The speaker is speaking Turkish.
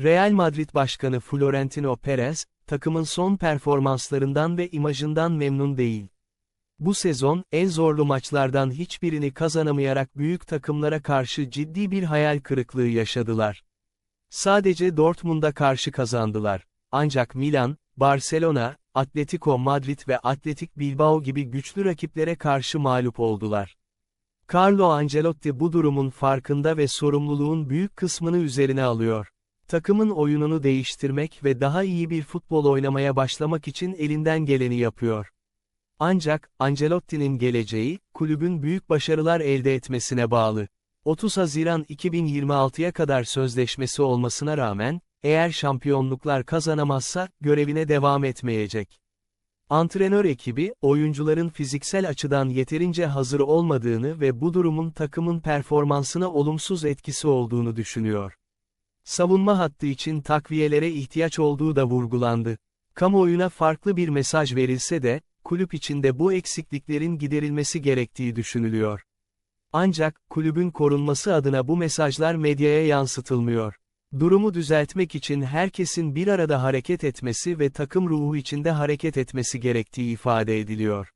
Real Madrid Başkanı Florentino Perez, takımın son performanslarından ve imajından memnun değil. Bu sezon, en zorlu maçlardan hiçbirini kazanamayarak büyük takımlara karşı ciddi bir hayal kırıklığı yaşadılar. Sadece Dortmund'a karşı kazandılar. Ancak Milan, Barcelona, Atletico Madrid ve Atletik Bilbao gibi güçlü rakiplere karşı mağlup oldular. Carlo Ancelotti bu durumun farkında ve sorumluluğun büyük kısmını üzerine alıyor. Takımın oyununu değiştirmek ve daha iyi bir futbol oynamaya başlamak için elinden geleni yapıyor. Ancak, Ancelotti'nin geleceği, kulübün büyük başarılar elde etmesine bağlı. 30 Haziran 2026'ya kadar sözleşmesi olmasına rağmen, eğer şampiyonluklar kazanamazsa, görevine devam etmeyecek. Antrenör ekibi, oyuncuların fiziksel açıdan yeterince hazır olmadığını ve bu durumun takımın performansına olumsuz etkisi olduğunu düşünüyor. Savunma hattı için takviyelere ihtiyaç olduğu da vurgulandı. Kamuoyuna farklı bir mesaj verilse de, kulüp içinde bu eksikliklerin giderilmesi gerektiği düşünülüyor. Ancak, kulübün korunması adına bu mesajlar medyaya yansıtılmıyor. Durumu düzeltmek için herkesin bir arada hareket etmesi ve takım ruhu içinde hareket etmesi gerektiği ifade ediliyor.